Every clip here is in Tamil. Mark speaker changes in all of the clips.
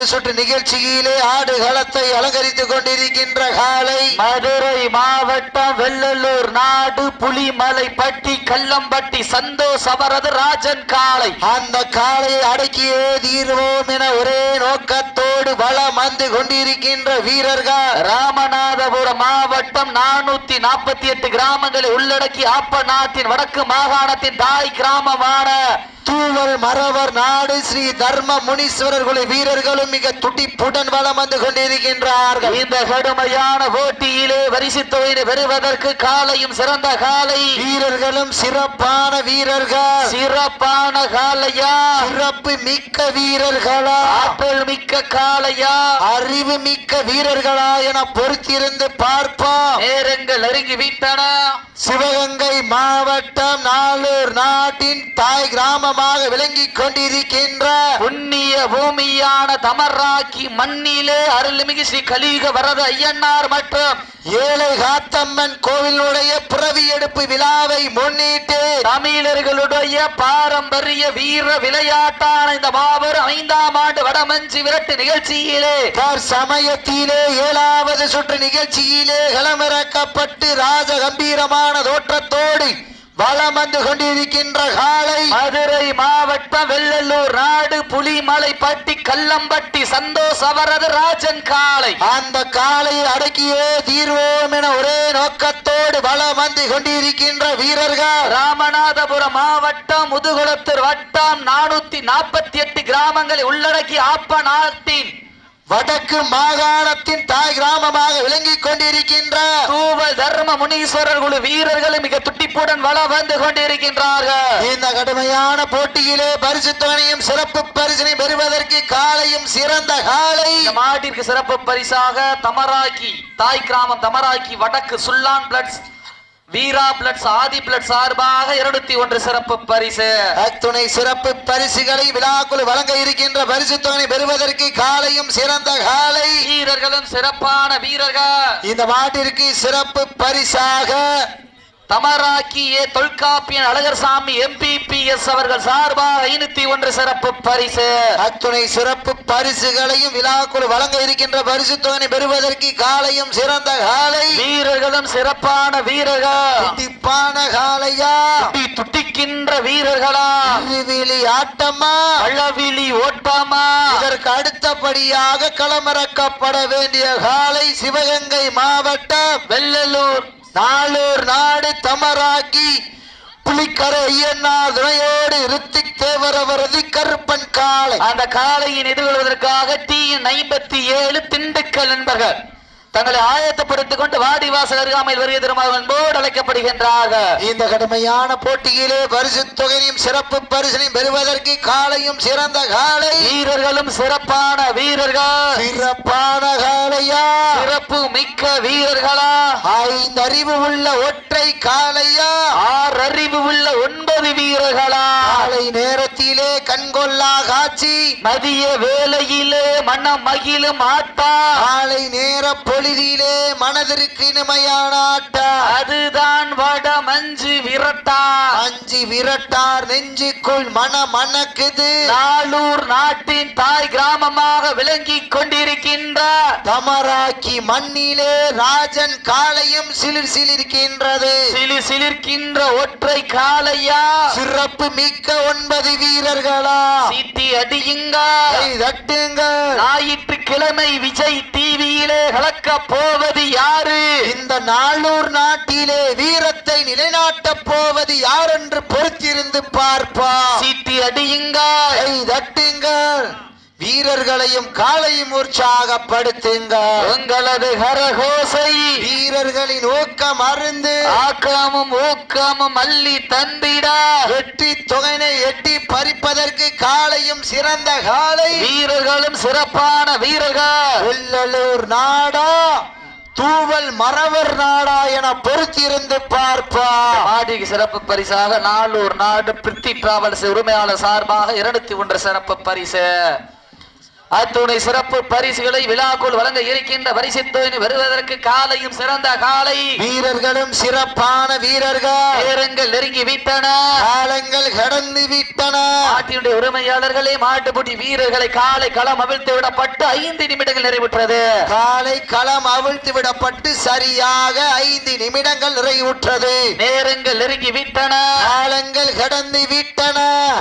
Speaker 1: சுற்று நிகழ்ச்சியிலே ஆடுகளத்தை அலங்கரித்துக் கொண்டிருக்கின்ற காலை.
Speaker 2: மதுரை மாவட்டம் வெள்ளலூர் நாடு புலிமலை பட்டி கல்லம்பட்டி சந்தோஷ் அவரது ராஜன் காளை.
Speaker 1: அந்த காளையை அடக்கியே தீர்வோம் என ஒரே நோக்கத்தோடு வளம் வந்து கொண்டிருக்கின்ற வீரர்கள்.
Speaker 2: ராமநாதபுரம் மாவட்டம் நானூத்தி நாற்பத்தி எட்டு கிராமங்களை உள்ளடக்கி ஆப்ப நாட்டின் வடக்கு மாகாணத்தின் தாய் கிராமமான
Speaker 1: தூவல் மறவர் நாடு ஸ்ரீ தர்ம முனீஸ்வரர் குழு வீரர்களும் மிக துடிப்புடன் வளம் வந்து கொண்டிருக்கின்றார்கள்.
Speaker 2: இந்த கடுமையான போட்டியிலே வரிசை தொகையை பெறுவதற்கு காலையும் சிறந்த காலை.
Speaker 1: வீரர்களும் சிறப்பான வீரர்கள்.
Speaker 2: சிறப்பான காலையா?
Speaker 1: சிறப்பு மிக்க வீரர்களா?
Speaker 2: ஆற்றல் மிக்க காலையா?
Speaker 1: அறிவு மிக்க வீரர்களா என பொறுத்திருந்து பார்ப்போம்.
Speaker 2: நேரங்கள் நெருங்கி விட்டன.
Speaker 1: சிவகங்கை மாவட்டம் நாளூர் நாட்டின் தாய் கிராமமாக விளங்கிக் கொண்டிருக்கின்ற
Speaker 2: புண்ணிய பூமியான தமராக்கி மண்ணிலே அருள்மிகு ஸ்ரீ கலியுக வரத ஐயன்னார் மற்றும்
Speaker 1: ஏழை காத்தம்மன் கோவிலுடைய பிறவி எடுப்பு விழாவை முன்னிட்டு
Speaker 2: தமிழர்களுடைய பாரம்பரிய வீர விளையாட்டான இந்த மாபெரும் ஐந்தாம் ஆண்டு வடமஞ்சி விரட்டு நிகழ்ச்சியிலே
Speaker 1: சமயத்திலே ஏழாவது சுற்று நிகழ்ச்சியிலே களமிறக்கப்பட்டு ராஜ கம்பீரமான தோற்றத்தோடு வளம் வந்து கொண்டிருக்கின்ற காலை.
Speaker 2: மதுரை மாவட்டம் வெள்ளலூர் நாடு புலிமலை பட்டி கல்லம்பட்டி சந்தோஷ் அவரது ராஜன் காளை
Speaker 1: அந்த காலையை அடக்கியே தீர்வோம் என ஒரே நோக்கத்தோடு வளம் வந்து கொண்டிருக்கின்ற வீரர்கள்.
Speaker 2: ராமநாதபுரம் மாவட்டம் முதுகுளத்தூர் வட்டம் நானூத்தி நாற்பத்தி எட்டு கிராமங்களை உள்ளடக்கி ஆப்ப நாட்டின்
Speaker 1: வடக்கு மாகாணத்தின் தாய் கிராமமாக விளங்கிக் கொண்டிருக்கின்ற
Speaker 2: தூவல் தர்ம முனீஸ்வரர் குழு வீரர்களும் மிக துட்டிப்புடன் வள வந்து கொண்டிருக்கின்றார்கள்.
Speaker 1: இந்த கடுமையான போட்டியிலே பரிசு தொகையும் சிறப்பு பரிசினை பெறுவதற்கு காலையும் சிறந்த காலை.
Speaker 2: மாட்டிற்கு சிறப்பு பரிசாக தமராக்கி தாய் கிராமம் தமராக்கி வடக்கு சுல்லான் பிளட்ஸ் வீரா பிளட்ஸ் ஆதி பிளட் சார்பாக இருநூத்தி ஒன்று சிறப்பு பரிசு.
Speaker 1: அத்துணை சிறப்பு பரிசுகளை விழாக்குழு வழங்க இருக்கின்ற பரிசு தொகை பெறுவதற்கு காலையும் சிறந்த காலை.
Speaker 2: வீரர்களும் சிறப்பான வீரர்கள்.
Speaker 1: இந்த மாட்டிற்கு சிறப்பு பரிசாக
Speaker 2: தமராக்கி ஏ தொல்காப்பியன் அழகர் சாமி எம்பிபிஎஸ் அவர்கள் சார்பாக ஐநூத்தி ஒன்று சிறப்பு பரிசு.
Speaker 1: அத்துணை சிறப்பு பரிசுகளையும் விழாக்குழு வழங்க இருக்கின்ற பரிசு தொகை பெறுவதற்கு காலையும் சிறந்த காலை.
Speaker 2: வீரர்களும் சிறப்பான வீரர்கள்.
Speaker 1: திப்பான காலையா?
Speaker 2: துட்டி துட்டிக்கின்ற வீரர்களா?
Speaker 1: திருவிழி ஆட்டமா?
Speaker 2: பழவிழி ஓட்டமா?
Speaker 1: இதற்கு அடுத்தபடியாக களமிறக்கப்பட வேண்டிய காலை சிவகங்கை மாவட்டம்.
Speaker 2: வெள்ளலூர்.
Speaker 1: நாளூர் நாடு தமராக்கி புலிக்கரை ஐயனார் துணையோடு ரித்திக் தேவர் அவரது கருப்பன் காளை.
Speaker 2: அந்த காளையின் எதிர்கொள்வதற்காக தீயின் ஐம்பத்தி ஏழு திண்டுக்கல் நண்பர்கள். தங்களை ஆயத்தப்படுத்திக் கொண்டு வாடிவாசல் அருகாமையில் வருகை தருமாறு அன்போடு அழைக்கப்படுகின்றார்கள்
Speaker 1: இந்த கடுமையான போட்டியிலே பரிசு தொகையும் சிறப்பு பரிசினையும் பெறுவதற்கு காலையும் சிறந்த காலை.
Speaker 2: வீரர்களும் சிறப்பான வீரர்கள்.
Speaker 1: சிறப்பான காளையா
Speaker 2: சிறப்பு மிக்க வீரர்களா?
Speaker 1: ஐந்து அறிவு உள்ள ஒற்றை காளையா
Speaker 2: ஆறு அறிவு உள்ள ஒன்பது வீரர்களா?
Speaker 1: காலை நேரத்திலே கண்கொள்ளா காட்சி.
Speaker 2: மதிய வேளையிலே மனம் மகிழும் ஆட்டா.
Speaker 1: காலை நேர பொழுதிலே மனதிற்கு இனிமையான
Speaker 2: அதுதான் வட மஞ்சு விரட்டா
Speaker 1: அஞ்சு விரட்டார் நெஞ்சுக்குள் மன மணக்குது.
Speaker 2: நாளூர் நாட்டின் தாய் கிராமமாக விளங்கிக் கொண்டிருக்கின்ற.
Speaker 1: தமராக்கி மண்ணிலே ராஜன் காலையும் சிலிர் சிலிர்க்கின்றது.
Speaker 2: சிலி சிலிர்க்கின்ற ஒற்றை காளையா?
Speaker 1: சிறப்பு மிக்க ஒன்பது வீரர்களா?
Speaker 2: சீட்டி அடியுங்க
Speaker 1: கை தட்டுங்கள்.
Speaker 2: ஞாயிற்றுக்கிழமை விஜய் டிவியிலே கலக்க போவது யாரு?
Speaker 1: இந்த நாளூர் நாட்டிலே வீரத்தை நிலைநாட்டப் போவது யார் என்று பொறுத்திருந்து பார்ப்பா
Speaker 2: சீட்டி அடியுங்க
Speaker 1: கை தட்டுங்கள். வீரர்களையும் காலையும் உற்சாகப்படுத்துங்கள்
Speaker 2: உங்களது கரகோசை
Speaker 1: வீரர்களின் ஊக்கம் அருந்து
Speaker 2: ஆக்கமும் ஊக்கமும் அள்ளி தந்திட.
Speaker 1: வெற்றி தொகைனை எட்டி பறிப்பதற்கு காலையும் சிறந்த காலை
Speaker 2: வீரர்களும் சிறப்பான வீரர்கள்.
Speaker 1: வெள்ளலூர் நாடா தூவல் மறவர் நாடா என பொறுத்திருந்து பார்ப்பா.
Speaker 2: மாடிக்கு சிறப்பு பரிசாக நாளூர் நாடு பிரித்தி டிராவல்ஸ் உரிமையாளர் சார்பாக இருநூத்தி ஒன்று சிறப்பு பரிசு. அத்துணை சிறப்பு பரிசுகளை விழாக்குள் வழங்க இருக்கின்ற பரிசு தொகுதி வருவதற்கு காலையும் சிறந்த காலை.
Speaker 1: வீரர்களும் சிறப்பான வீரர்கள்.
Speaker 2: நேரங்கள் நெருங்கி விட்டன.
Speaker 1: காலங்கள் கடந்து விட்டன.
Speaker 2: மாட்டினுடைய உரிமையாளர்களே மாட்டுப்பூட்டி வீரர்களை காலை களம் அவிழ்த்து விடப்பட்டு ஐந்து நிமிடங்கள் நிறைவுற்றது.
Speaker 1: காலை களம் அவிழ்த்து விடப்பட்டு சரியாக ஐந்து நிமிடங்கள் நிறைவுற்றது.
Speaker 2: நேரங்கள் நெருங்கி விட்டன.
Speaker 1: காலங்கள் கடந்து விட்டன.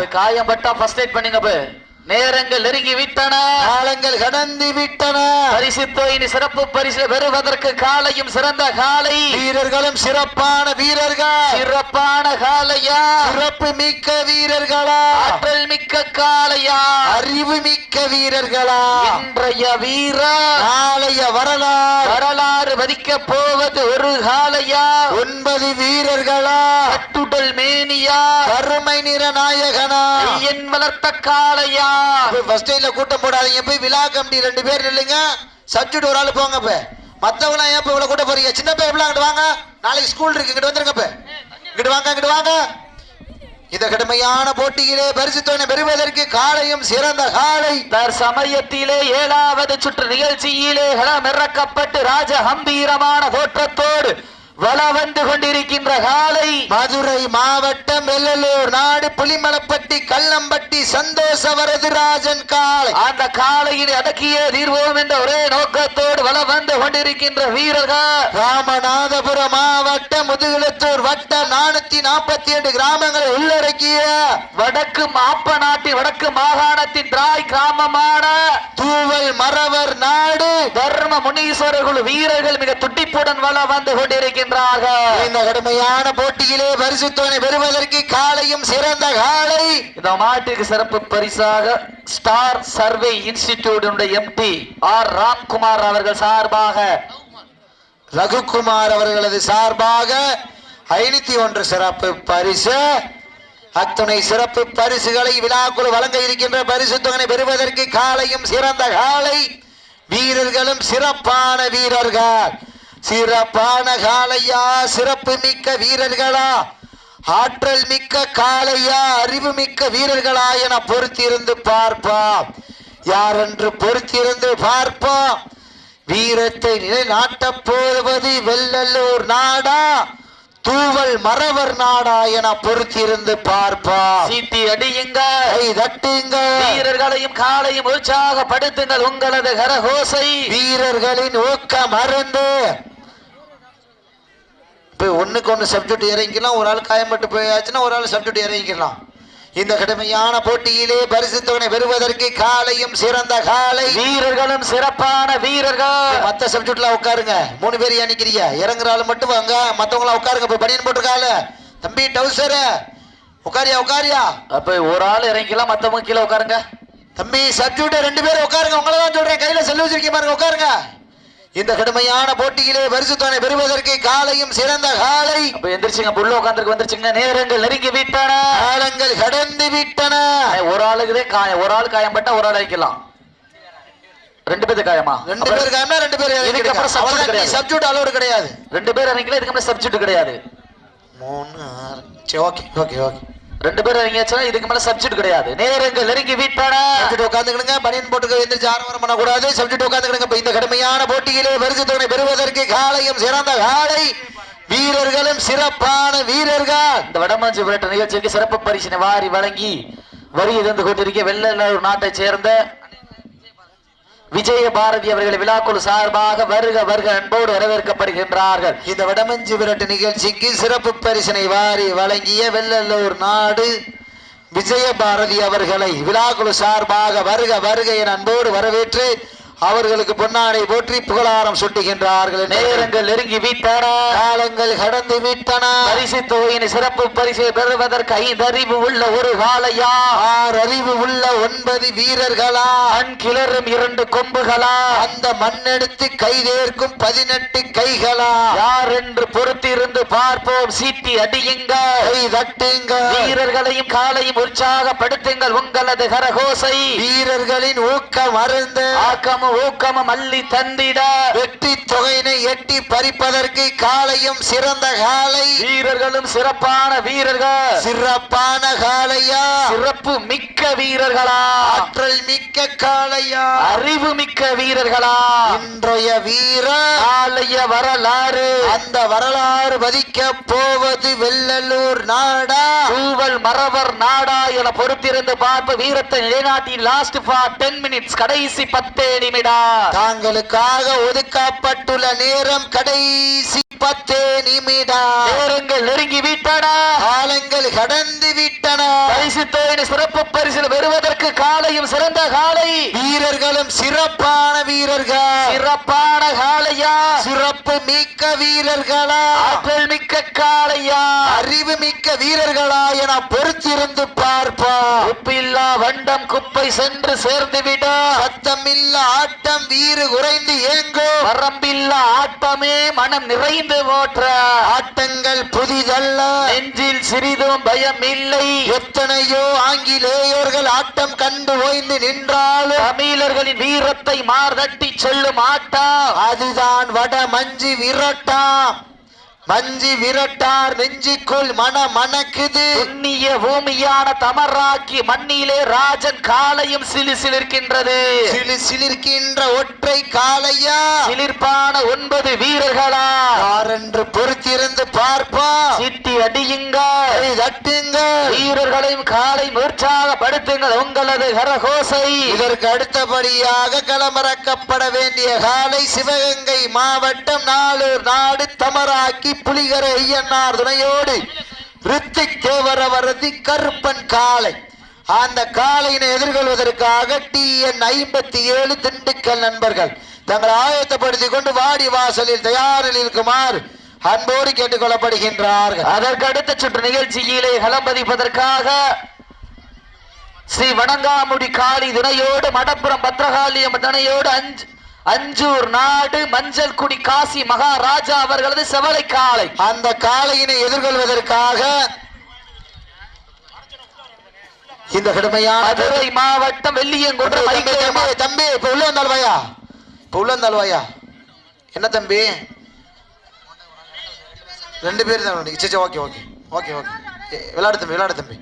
Speaker 2: காயம் பட்டா ஃபர்ஸ்ட் எய்ட் பண்ணுங்க. நேரங்கள் நெருங்கி விட்டன
Speaker 1: காலங்கள் கடந்து விட்டன
Speaker 2: பரிசு தொகையின் சிறப்பு பரிசு பெறுவதற்கு காலையும் சிறந்த காலை.
Speaker 1: வீரர்களும் சிறப்பான வீரர்கள்.
Speaker 2: சிறப்பான காலையா?
Speaker 1: சிறப்பு மிக்க வீரர்களா?
Speaker 2: ஆற்றல் மிக்க காளையா
Speaker 1: அறிவு மிக்க வீரர்களா?
Speaker 2: இன்றைய வீர
Speaker 1: நாளைய வரலாறு.
Speaker 2: வரலாறு வதிக்க போவது ஒரு காளையா
Speaker 1: ஒன்பது வீரர்களா?
Speaker 2: கட்டுடல் மேனியா?
Speaker 1: கருமை நிற நாயகனா?
Speaker 2: ஐயன் வளர்த்த காளையா?
Speaker 1: ஃபர்ஸ்ட் டைம்ல கூட்டம் போடாதீங்க. போய் விழா கமிட்டி ரெண்டு பேர் இல்லைங்க சப்ஜெக்ட் ஒரு ஆள் போங்க இப்ப. மத்தவங்களாம் ஏன் இப்ப இவ்வளவு கூட்டம் போறீங்க? சின்ன பையன் வாங்க. நாளைக்கு ஸ்கூல் இருக்கு. இங்கிட்டு வந்துருங்க இப்ப. இங்கிட்டு வாங்க இங்கிட்டு வாங்க. இந்த கடுமையான போட்டியிலே பரிசு தொகை பெறுவதற்கு காலையும் சிறந்த காலை.
Speaker 2: தற்சமயத்திலே ஏழாவது சுற்று நிகழ்ச்சியிலே களமிறக்கப்பட்டு ராஜ கம்பீரமான தோற்றத்தோடு வள வந்து கொண்டிருக்கின்ற காலை
Speaker 1: மதுரை மாவட்டம் வெள்ளலூர் நாடு புலிமலப்பட்டி கல்லம்பட்டி சந்தோஷ வரதுராஜன் காலை
Speaker 2: அந்த காலையில் அடக்கிய தீர்வோம் என்ற ஒரே நோக்கத்தோடு வள வந்து கொண்டிருக்கின்ற வீரர்கள்.
Speaker 1: ராமநாதபுரம் மாவட்டம் முதுகுளத்தூர் வட்டம் நானூத்தி நாற்பத்தி எட்டு கிராமங்களை உள்ளடக்கிய
Speaker 2: வடக்கு மாப்ப நாட்டின் வடக்கு மாகாணத்தின் திராய் கிராமமான
Speaker 1: தூவல் மறவர் நாடு.
Speaker 2: தர்ம முனீஸ்வரர் குழு வீரர்கள் மிக துட்டிப்புடன் வள வந்து கொண்டிருக்கின்ற கொண்டிருக்கின்றார்கள்
Speaker 1: இந்த கடுமையான போட்டியிலே பரிசு தொகை பெறுவதற்கு காலையும் சிறந்த காலை.
Speaker 2: இந்த மாட்டுக்கு சிறப்பு பரிசாக star survey institute MD R Ramkumar அவர்கள் சார்பாக
Speaker 1: ரகுகுமார் அவர்களது சார்பாக ஐநூத்தி ஒன்று சிறப்பு பரிசு. அத்துணை சிறப்பு பரிசுகளை விழாக்குழு வழங்க இருக்கின்ற பரிசு தொகை பெறுவதற்கு காலையும் சிறந்த காலை. வீரர்களும் சிறப்பான வீரர்கள். சிறப்பான காளையா சிறப்பு மிக்க வீரர்களா ஆற்றல் மிக்க காளையா அறிவு மிக்க வீரர்களா என பொறுத்திருந்து பார்ப்போம். யார் என்று பொறுத்திருந்து பார்ப்போம்? வீரத்தை நிலைநாட்டப் போவது வெள்ளல்லூர் நாடா தூவல் மறவர் நாடா என பொறுத்திருந்து பார்ப்போம்.
Speaker 2: சீட்டி அடியுங்க.
Speaker 1: தட்டுங்க.
Speaker 2: வீரர்களையும் காலையும் உற்சாகப்படுத்துங்கள் உங்களது கரகோசை.
Speaker 1: வீரர்களின் ஊக்கம் மருந்து. இப்போ ஒண்ணுக்கு ஒண்ணு சப்ஜெக்ட் இறங்கிக்கலாம் ஒரு ஆள் காயம்பட்டு போயாச்சுன்னா ஒரு ஆள் சப்ஜெக்ட் இறங்கிக்கலாம் இந்த கடுமையான போட்டியிலே பரிசு தொகை பெறுவதற்கு காலையும் சிறந்த காலை.
Speaker 2: வீரர்களும் சிறப்பான வீரர்கள்.
Speaker 1: மத்த சப்ஜெக்ட்ல உட்காருங்க. மூணு பேர் நிக்கிறீங்க இறங்குற ஆளு மட்டும் வாங்க. மத்தவங்கள உட்காருங்க. இப்ப பனியன் போட்டிருக்கால தம்பி டவுசர் உட்காரியா உட்காரியா?
Speaker 2: அப்ப ஒரு ஆள் இறங்கிக்கலாம் மத்தவங்க கீழே உட்காருங்க.
Speaker 1: தம்பி சப்ஜெக்ட் ரெண்டு பேரும் உட்காருங்க. உங்களை தான் சொல்றேன். கையில செல்லு வச்சிருக்கீங்க பாருங்க. உட்காருங்க. இந்த கடுமையான போட்டியிலே பரிசு தொகை பெறுவதற்கு காலையும் சிறந்த காலை.
Speaker 2: எந்திரிச்சுங்க புள்ள உட்காந்துருக்கு வந்துருச்சுங்க. நேரங்கள் நெருங்கி விட்டன.
Speaker 1: காலங்கள் கடந்து விட்டன.
Speaker 2: ஒரு ஆளுக்குதே காயம் ஒரு ஆள் காயம் பட்டா ஒரு ஆள் அழிக்கலாம். ரெண்டு பேருக்கு காயமா?
Speaker 1: ரெண்டு பேர் காயம்னா ரெண்டு பேர்
Speaker 2: substitute கிடையாது.
Speaker 1: சப்ஜெக்ட் அலோடு கிடையாது.
Speaker 2: ரெண்டு பேர் இறங்கிக்கலாம் இதுக்கு மேல சப்ஜெக்ட் கிடையாது.
Speaker 1: மூணு ஆறு சரி ஓகே ஓகே ஓகே
Speaker 2: ரெண்டு பேர் இறங்கியாச்சுன்னா இதுக்கு மேல சப்ஜெக்ட் கிடையாது. நேரங்கள் நெருங்கி விட்டன.
Speaker 1: சப்ஜெக்ட் உட்காந்துக்கிடுங்க பனியன் போட்டுக்க எந்திரிச்சு ஆரவாரம் பண்ணக்கூடாது. சப்ஜெக்ட் உட்காந்துக்கிடுங்க இந்த கடுமையான போட்டியிலே பரிசு தொகை பெறுவதற்கு காலையும் சிறந்த காலை. வீரர்களும் சிறப்பான வீரர்கள்.
Speaker 2: இந்த வடமாஞ்சி விரட்ட நிகழ்ச்சிக்கு சிறப்பு பரிசினை வாரி வழங்கி வரி தந்து கொண்டிருக்க வெள்ளலூர் நாட்டைச் சேர்ந்த விஜய பாரதி அவர்கள் விழாக்குழு சார்பாக வருக வருக அன்போடு வரவேற்கப்படுகின்றார்கள்.
Speaker 1: இந்த வடமஞ்சு விரட்டு நிகழ்ச்சிக்கு சிறப்பு பரிசனை வாரி வழங்கிய வெள்ளல்லூர் நாடு விஜயபாரதி அவர்களை விழாக்குழு சார்பாக வருக வருக என அன்போடு வரவேற்று அவர்களுக்கு பொன்னாடை போற்றி புகழாரம் சுட்டுகின்றார்கள்
Speaker 2: நேரங்கள் நெருங்கி விட்டன
Speaker 1: காலங்கள் கடந்து விட்டன.
Speaker 2: பரிசு தொகையின் சிறப்பு பரிசை பெறுவதற்கு ஐந்து அறிவு உள்ள ஒரு காலையா
Speaker 1: ஆறு அறிவு உள்ள ஒன்பது வீரர்களா.
Speaker 2: மண் கிளறும் இரண்டு கொம்புகளா.
Speaker 1: அந்த மண்ணெடுத்து கைதேர்க்கும் பதினெட்டு கைகளா.
Speaker 2: யார் என்று பொறுத்திருந்து பார்ப்போம். சீட்டி அடியுங்க
Speaker 1: கை தட்டுங்க
Speaker 2: வீரர்களையும் காலையும் உற்சாகப்படுத்துங்கள் உங்களது கரகோசை.
Speaker 1: வீரர்களின் ஊக்கம் அருந்து.
Speaker 2: ஆக்கமும் உற்சாகமும் ஊக்கமும் அள்ளி தந்திட
Speaker 1: வெற்றி தொகையினை எட்டி பறிப்பதற்கு காலையும் சிறந்த காலை.
Speaker 2: வீரர்களும் சிறப்பான வீரர்கள்.
Speaker 1: சிறப்பான காளையா
Speaker 2: சிறப்பு மிக்க வீரர்களா?
Speaker 1: ஆற்றல் மிக்க காளையா
Speaker 2: அறிவு மிக்க வீரர்களா?
Speaker 1: இன்றைய வீர
Speaker 2: நாளைய வரலாறு.
Speaker 1: அந்த வரலாறு பதிக்க போவது வெள்ளலூர் நாடா?
Speaker 2: தூவல் மறவர் நாடா என பொறுத்திருந்து பார்ப்பு வீரத்தை நிலைநாட்டி லாஸ்ட் ஃபார் டென் மினிட்ஸ் கடைசி பத்தே நிமிடம்.
Speaker 1: தாங்களுக்காக ஒதுக்கப்பட்டுள்ள நேரம் கடைசி பத்தே நிமிடம்
Speaker 2: நேரங்கள் நெருங்கி விட்டன
Speaker 1: காலங்கள் கடந்து விட்டன.
Speaker 2: பரிசு சிறப்பு பரிசில் பெறுவதற்கு காலையும் சிறந்த காலை.
Speaker 1: வீரர்களும் சிறப்பான வீரர்கள்.
Speaker 2: சிறப்பான காளையா.
Speaker 1: சிறப்பு மிக்க வீரர்களா.
Speaker 2: ஆற்றல் மிக்க காளையா.
Speaker 1: அறிவு மிக்க வீரர்களா என பொறுத்திருந்து பார்ப்போம்.
Speaker 2: உப்பில்லா வண்டம் குப்பை சென்று சேர்ந்து விட.
Speaker 1: சத்தமில்ல ஆட்டம் வீறு குறைந்து ஏங்கோ.
Speaker 2: வரம்பில்லா ஆட்டமே மனம் நிறைந்து போற்ற.
Speaker 1: ஆட்டங்கள் புதிதல்ல.
Speaker 2: நெஞ்சில் சிறிதும் பயம் இல்லை
Speaker 1: எத்தனையோ ஆங்கிலேயர்கள் ஆட்டம் கண்டு ஓய்ந்து நின்றாலும்
Speaker 2: தமிழர்களின் வீரத்தை மார்தட்டி செல்லும் ஆட்டம்.
Speaker 1: அதுதான் வட மஞ்சு விரட்டாம் மஞ்சு விரட்டார் நெஞ்சுக்குள் மன மணக்குது.
Speaker 2: புண்ணிய பூமியான தமராக்கி மண்ணிலே ராஜன் காலையும் சிலு சிலிர்க்கின்றது.
Speaker 1: சிலு சிலிர்க்கின்ற ஒற்றை காளையா?
Speaker 2: சிலிர்ப்பான ஒன்பது வீரர்களா?
Speaker 1: யாரென்று பொறுத்திருந்து பார்ப்போம்
Speaker 2: சிட்டி அடியுங்க.
Speaker 1: தட்டுங்க.
Speaker 2: வீரர்களையும் காலை உற்சாகப்படுத்துங்கள் உங்களது கரகோசை.
Speaker 1: இதற்கு அடுத்தபடியாக களமிறக்கப்பட வேண்டிய காலை சிவகங்கை மாவட்டம் நாளூர் நாடு தமராக்கி புலிகர ஐயன்னார் துணையோடு ரித்திக் தேவரவரதி கருப்பன் காளை. அந்த காலையினை எதிர்கொள்வதற்காக டி என் ஐம்பத்தி ஏழு திண்டுக்கல் நண்பர்கள் தங்களை ஆயத்தப்படுத்திக் கொண்டு வாடி வாசலில் தயாரில் இருக்குமாறு அன்போடு கேட்டுக்கொள்ளப்படுகின்றார்கள்.
Speaker 2: அதற்கு அடுத்த சுற்று நிகழ்ச்சியிலே களம்பதிப்பதற்காக ஸ்ரீ வணங்காமுடி காளி துணையோடு மடப்புறம் பத்ரகாளியம் துணையோடு அஞ்சு அஞ்சூர் நாடு மஞ்சள் குடி காசி மகாராஜா அவர்களது செவலை காளை.
Speaker 1: அந்த காளையினை எதிர்கொள்வதற்காக இந்த கடுமையான
Speaker 2: மதுரை மாவட்டம் வெள்ளியங்குன்ற
Speaker 1: தம்பி, இப்ப உள்ள வந்தால் வாயா இப்ப உள்ள வந்தால் வாயா என்ன தம்பி? ரெண்டு பேர் தான் ஓகே ஓகே ஓகே ஓகே. விளையாடு தம்பி விளையாடு தம்பி.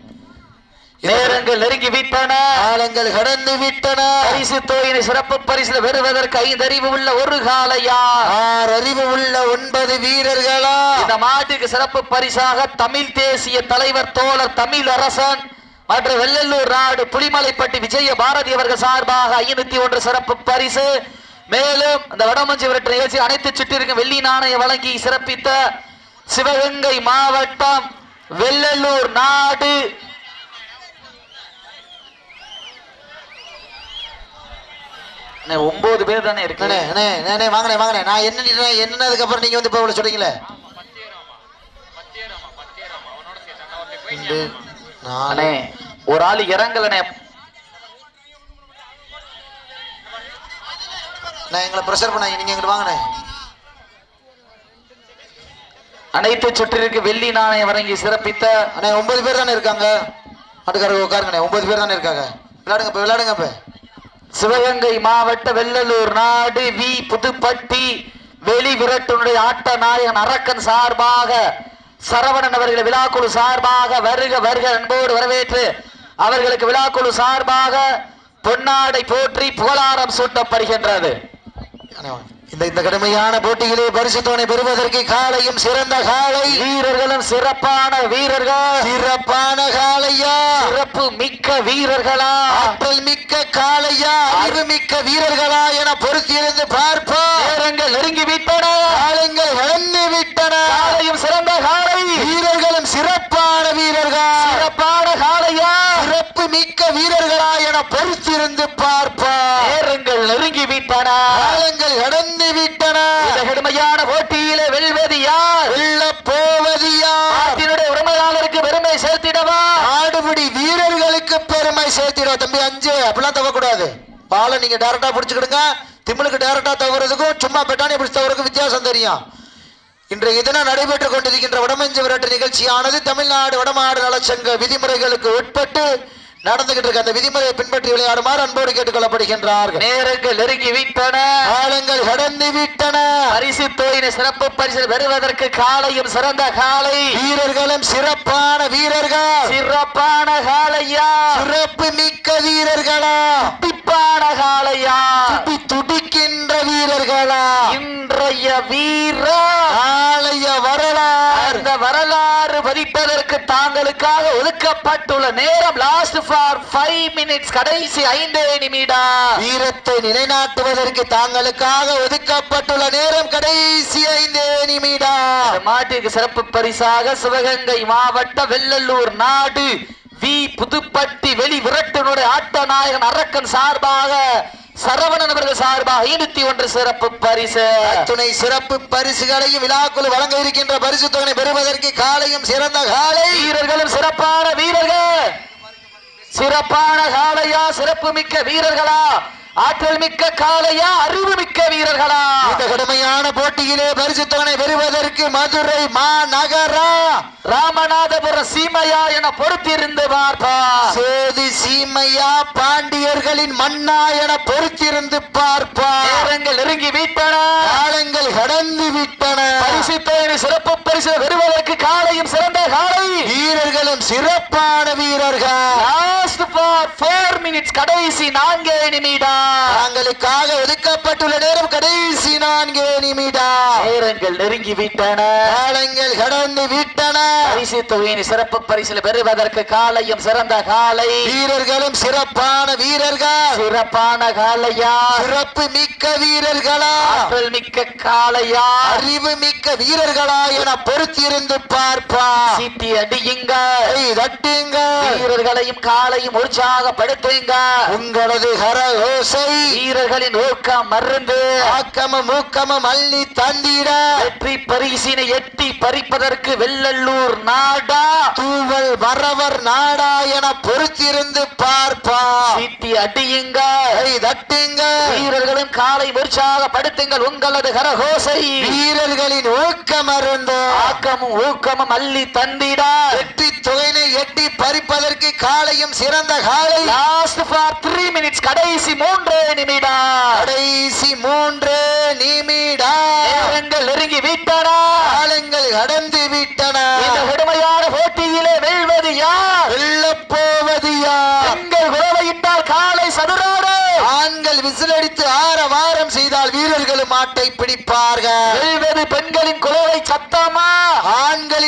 Speaker 2: நேரங்கள் நெருங்கி விட்டன.
Speaker 1: காலங்கள் கடந்து விட்டன.
Speaker 2: பரிசு தொகையினை சிறப்பு பரிசு பெறுவதற்கு ஐந்தறிவு உள்ள ஒரு காளையா?
Speaker 1: ஆறு அறிவு உள்ள ஒன்பது வீரர்களா?
Speaker 2: இந்த மாட்டுக்கு சிறப்பு பரிசாக தமிழ் தேசிய தலைவர் தோழர் தமிழ் அரசன் மற்றும் வெள்ளலூர் நாடு புலிமலைப்பட்டி விஜய பாரதி அவர்கள் சார்பாக ஐநூத்தி ஒன்று சிறப்பு பரிசு. மேலும் இந்த வடமஞ்சி விரட்டு நிகழ்ச்சி அனைத்து சுற்றிற்கும் வெள்ளி நாணயம் வழங்கி சிறப்பித்த சிவகங்கை மாவட்டம் வெள்ளலூர் நாடு ஒன்பது பேர் தானே இருக்கு.
Speaker 1: அண்ணே அண்ணே அண்ணே வாங்கண்ணே வாங்கண்ணே. நான் என்ன என்னதுக்கு அப்புறம் நீங்க வந்து இப்ப இவ்வளவு சொல்றீங்களே
Speaker 2: அண்ணே ஒரு ஆள் இறங்கலண்ணே.
Speaker 1: நான் எங்களை ப்ரெஷர் பண்ணாங்க நீங்க இங்கிட்டு வாங்கண்ணே.
Speaker 2: அனைத்து சுற்றிற்கு வெள்ளி நாணயம் வழங்கி சிறப்பித்த
Speaker 1: அண்ணே ஒன்பது பேர் தானே இருக்காங்க. ஆட்டுக்காரங்க உட்காருங்கண்ணே. ஒன்பது பேர் தானே இருக்காங்க. விளையாடுங்க இப்ப விளையாடுங்க இப்ப.
Speaker 2: சிவகங்கை மாவட்ட வெள்ளலூர் நாடு வி புதுப்பட்டி வெளி விரட்டுனுடைய ஆட்ட நாயகன் அரக்கன் சார்பாக சரவணன் அவர்களை விழாக்குழு சார்பாக வருக வருக அன்போடு வரவேற்று அவர்களுக்கு விழாக்குழு சார்பாக பொன்னாடை போற்றி புகழாரம் சூட்டப்படுகின்றது.
Speaker 1: இந்த இந்த கடுமையான போட்டியிலே பரிசுத்தவனை பெறுவதற்கு காலையும் சிறந்த காலை.
Speaker 2: வீரர்களும் சிறப்பான வீரர்கள்.
Speaker 1: சிறப்பான காளையா
Speaker 2: சிறப்பு மிக்க வீரர்களா?
Speaker 1: ஆற்றல் மிக்க காளையா அறிவு மிக்க வீரர்களா என பொறுத்திருந்து பார்ப்போம்.
Speaker 2: நேரங்கள் நெருங்கி விட்டன
Speaker 1: காலங்கள் வளர்ந்து விட்டன.
Speaker 2: காலையும் சிறந்த காலை.
Speaker 1: வீரர்களும் சிறப்பான வீரர்கள்?
Speaker 2: சிறப்பான காலையா?
Speaker 1: சிறப்பு மிக்க வீரர்களா என பொறுத்திருந்து பார்ப்போம்.
Speaker 2: நேரங்கள் நெருங்கி விட்டன
Speaker 1: காலங்கள் கடந்து
Speaker 2: கடுமையான போட்டியிலே வெல்வது யார்?
Speaker 1: வெல்ல போவது யார்
Speaker 2: நாட்டினுடைய உரிமையாளருக்கு பெருமை சேர்த்திடவா?
Speaker 1: ஆடுபடி வீரர்களுக்கு பெருமை சேர்த்திடும் தம்பி அஞ்சு. அப்படிலாம் தவக்கூடாது பாலை நீங்க டேரக்டா பிடிச்சுக்கிடுங்க. திமிழுக்கு டேரக்டா தவறதுக்கும் சும்மா பெட்டானி பிடிச்சு தவறதுக்கும் வித்தியாசம் தெரியும். இன்றைய தினம் நடைபெற்றுக் கொண்டிருக்கின்ற வடமஞ்சு விரட்டு நிகழ்ச்சியானது தமிழ்நாடு வடமாடு நலச்சங்க விதிமுறைகளுக்கு உட்பட்டு நடந்துகிட்டு இருக்க அந்த விதிமுறையை பின்பற்றி விளையாடுமாறு அன்போடு கேட்டுக்கொள்ளப்படுகின்றார்கள்.
Speaker 2: நேரங்கள் நெருங்கி விட்டன.
Speaker 1: காலங்கள் கடந்து விட்டன.
Speaker 2: பரிசு தொகையின சிறப்பு பரிசு பெறுவதற்கு காலையும் சிறந்த காலை.
Speaker 1: வீரர்களும் சிறப்பான வீரர்கள்.
Speaker 2: சிறப்பான காலையா?
Speaker 1: சிறப்பு மிக்க வீரர்களா?
Speaker 2: துடிப்பான காலையா?
Speaker 1: துடி துடிக்கின்ற வீரர்களா?
Speaker 2: இன்றைய வீர
Speaker 1: வரலாறு
Speaker 2: அந்த வரலாறு பதிப்பதற்கு தாங்களுக்காக ஒதுக்கப்பட்டுள்ள நேரம் லாஸ்ட் ஃபார் ஃபைவ் மினிட்ஸ் கடைசி ஐந்தே நிமிடம்.
Speaker 1: வீரத்தை நிலைநாட்டுவதற்கு தாங்களுக்காக ஒதுக்கப்பட்டுள்ள நேரம் கடைசி ஐந்தே நிமிடம்.
Speaker 2: மாட்டிற்கு சிறப்பு பரிசாக சிவகங்கை மாவட்ட வெள்ளலூர் நாடு வி. புதுப்பட்டி வெளி விரட்டினுடைய ஆட்ட நாயகன் அரக்கன் சார்பாக சரவணன் அவர்கள் சார்பாக இருபத்தி ஒன்று சிறப்பு பரிசு.
Speaker 1: துணை சிறப்பு பரிசுகளையும் விழாக்குழு வழங்க இருக்கின்ற பரிசு தொகை பெறுவதற்கு காலையும் சிறந்த காலை
Speaker 2: வீரர்களும் சிறப்பான வீரர்கள். சிறப்பான காலையா சிறப்பு மிக்க வீரர்களா? ஆற்றல் மிக்க காளையா அறிவு மிக்க வீரர்களா?
Speaker 1: இந்த கடுமையான போட்டியிலே பரிசு தொகை பெறுவதற்கு மதுரை மாநகரா?
Speaker 2: ராமநாதபுரம் சீமையா என பொறுத்திருந்து பார்ப்பா.
Speaker 1: சேது சீமையா பாண்டியர்களின் மன்னா என பொறுத்திருந்து பார்ப்பா.
Speaker 2: நேரங்கள் நெருங்கி விட்டன.
Speaker 1: காலங்கள் கடந்து விட்டன.
Speaker 2: பரிசு தொகையை சிறப்பு பரிசு பெறுவதற்கு காலையும் சிறந்த காலை
Speaker 1: வீரர்களும் சிறப்பான வீரர்கள்.
Speaker 2: லாஸ்ட் ஃபார் ஃபோர் மினிட்ஸ் கடைசி நான்கே நிமிடம்
Speaker 1: தாங்களுக்காக ஒதுக்கப்பட்டுள்ள நேரம் கடைசி நான்கே நிமிடம்.
Speaker 2: நேரங்கள் நெருங்கி விட்டன
Speaker 1: காலங்கள் கடந்து விட்டன.
Speaker 2: பரிசு தொகையின் சிறப்பு பரிசில் பெறுவதற்கு காலையும் சிறந்த காலை.
Speaker 1: வீரர்களும் சிறப்பான வீரர்கள்.
Speaker 2: சிறப்பான காலையா?
Speaker 1: சிறப்பு மிக்க வீரர்களா?
Speaker 2: ஆற்றல் மிக்க காலையா?
Speaker 1: அறிவு மிக்க வீரர்களா என பொறுத்திருந்து பார்ப்பா.
Speaker 2: சீட்டி அடியுங்க.
Speaker 1: தட்டுங்க.
Speaker 2: வீரர்களையும் காலையும் உற்சாகப்படுத்துங்க.
Speaker 1: உங்களது கரகோசை
Speaker 2: வீரர்களின் ஊக்கம் மருந்து.
Speaker 1: ஆக்கமும் ஊக்கமும் அள்ளி தந்திட.
Speaker 2: வெற்றி பரிசினை எட்டி பறிப்பதற்கு வெள்ளல்லூர் நாடா.
Speaker 1: தூவல் வரவர் நாடா என பொறுத்திருந்து பார்ப்பா.
Speaker 2: சீட்டி அடியுங்க
Speaker 1: தட்டுங்க
Speaker 2: வீரர்களும் காலை உற்சாகப்படுத்துங்கள் உங்களது கரகோசை.
Speaker 1: வீரர்களின் ஊக்கம் அருந்து.
Speaker 2: ஆக்கமும் ஊக்கமும் அள்ளி தந்திடா.
Speaker 1: வெற்றி தொகையினை எட்டி பறிப்பதற்கு காலையும் சிறந்த காலை.
Speaker 2: லாஸ்ட் ஃபார் த்ரீ மினிட்ஸ் கடைசி மூன்றே நிமிடம்
Speaker 1: கடைசி மூன்று நிமிடா.
Speaker 2: நேரங்கள் நெருங்கி விட்டன.
Speaker 1: காலங்கள் கடந்து விட்டன.
Speaker 2: இந்த கடுமையான போட்டியிலே வெல்வது யார்?
Speaker 1: வெல்லப் போவது யார்?
Speaker 2: பெண்கள் குரவையிட்டால் காலை சதுராடு.
Speaker 1: ஆண்கள் விசிலடித்து ஆற வாரம் செய்தால் வீரர்களும் ஆட்டை பிடிப்பார்கள்.
Speaker 2: வெல்வது பெண்களின் குலவை சத்தமா.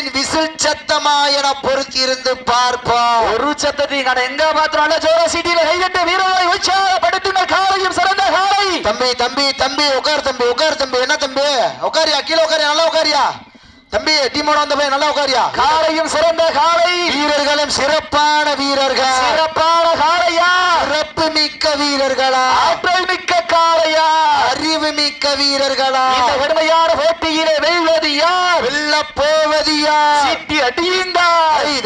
Speaker 1: ஆண்களின் விசில் சத்தமா என பொறுத்திருந்து பார்ப்போம்
Speaker 2: ஒரு சத்தத்தை கடை எங்க பாத்திரம் ஜோர சிட்டியில கைகட்ட வீரர்களை உற்சாகப்படுத்துங்கள். காலையும் சிறந்த காலை.
Speaker 1: தம்பி தம்பி தம்பி உட்கார் தம்பி உட்கார் தம்பி. என்ன தம்பி? உட்காரியா? கீழே உட்காரியா? நல்லா உட்காரியா? தம்பி டீமோட வந்த பையன் நல்லா உட்காரியா?
Speaker 2: காலையும் சிறந்த காலை.
Speaker 1: வீரர்களும் சிறப்பான வீரர்கள்.
Speaker 2: சிறப்பான காலையா?
Speaker 1: சிறப்பு மிக்க வீரர்களா?
Speaker 2: ஆற்றல் மிக்க காலையா?
Speaker 1: அறிவு மிக்க வீரர்களா?
Speaker 2: இந்த கடுமையான போட்டியிலே யார்
Speaker 1: வெல்லப் போவது யார்
Speaker 2: சிட்டி அடியுங்க?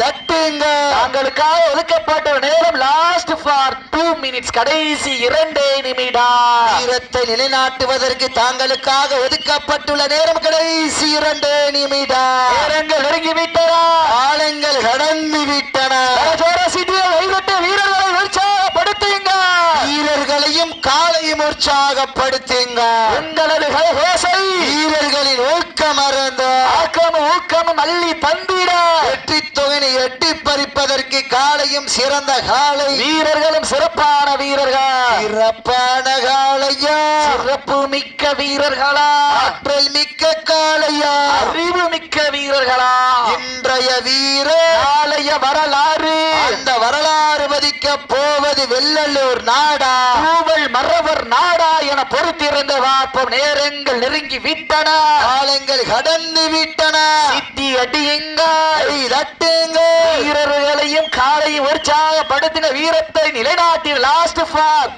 Speaker 1: தட்டுங்க.
Speaker 2: தாங்களுக்காக ஒதுக்கப்பட்ட நேரம் லாஸ்ட் ஃபார் டூ மினிட்ஸ் கடைசி இரண்டே நிமிடம்
Speaker 1: வீரத்தை நிலைநாட்டுவதற்கு தாங்களுக்காக ஒதுக்கப்பட்டுள்ள நேரம் கடைசி இரண்டு நிமிடம்
Speaker 2: நேரங்கள் நெருங்கி விட்டதா
Speaker 1: காலங்கள் கடந்து விட்டன.
Speaker 2: வீரர்களை உற்சாகப்படுத்துங்க
Speaker 1: வீரர்களையும் காலையும் உற்சாகப்படுத்துங்க.
Speaker 2: உங்களது கைகோசை!
Speaker 1: வீரர்களின் ஊக்கம் அறந்த
Speaker 2: ஆக்கமும் ஊக்கமும் அள்ளி தந்திட
Speaker 1: வெற்றி தொகையை எட்டி பறிப்பதற்கு காலையும் சிறந்த காலை
Speaker 2: வீரர்களும் சிறப்பான வீரர்கள்.
Speaker 1: சிறப்பான காளையா.
Speaker 2: சிறப்பு மிக்க வீரர்களா.
Speaker 1: ஆற்றல் மிக்க காளையா.
Speaker 2: அறிவு மிக்க வீரர்களா.
Speaker 1: இன்றைய வீரர்
Speaker 2: நாளைய வரலாறு.
Speaker 1: அந்த வரலாறு பதிக்க போவது வெள்ளலூர் நாடா
Speaker 2: பூவல் மறவர் நாடா என பொறுத்திருந்து பார்ப்போம் நேரங்கள் நெருங்கி விட்டன.
Speaker 1: காலங்கள் கடந்து விட்டன.
Speaker 2: சிட்டி அடியுங்க
Speaker 1: தட்டுங்க.
Speaker 2: வீரர்களையும் காலையும் உற்சாகப்படுத்தின வீரத்தை நிலைநாட்டி லாஸ்ட் ஃபார்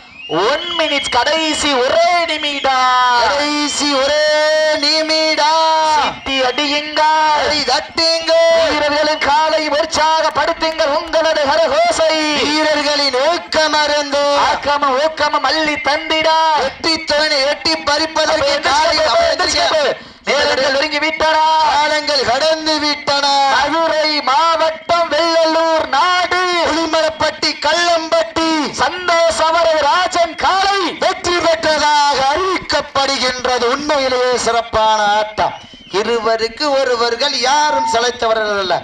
Speaker 2: ஒன் மினிட்ஸ் கடைசி ஒரே நிமிடம்.
Speaker 1: கடைசி ஒரே நிமிடா
Speaker 2: சிட்டி அடியுங்க
Speaker 1: கை தட்டுங்க
Speaker 2: வீரர்களின் காலையும் உற்சாகப்படுத்துங்கள் உங்களது ஹரகோசை
Speaker 1: வீரர்களின் ஊக்கம் அருந்து
Speaker 2: ஆக்கமும் ஊக்கமும் அள்ளி தந்திடா.
Speaker 1: வெற்றி தொகை எட்டி பறிப்பதற்கு காலை.
Speaker 2: நேரங்கள் நெருங்கி விட்டன?
Speaker 1: காலங்கள் கடந்து விட்டன.
Speaker 2: மதுரை மாவட்டம் வெள்ளலூர் நாடு.
Speaker 1: புலிமரப்பட்டி கள்ள
Speaker 2: நடராஜன் காலை.
Speaker 1: வெற்றி பெற்றதாக அறிவிக்கப்படுகின்றது. உண்மையிலேயே சிறப்பான ஆட்டம். இருவருக்கு ஒருவர்கள் யாரும் சளைத்தவர்கள் அல்ல.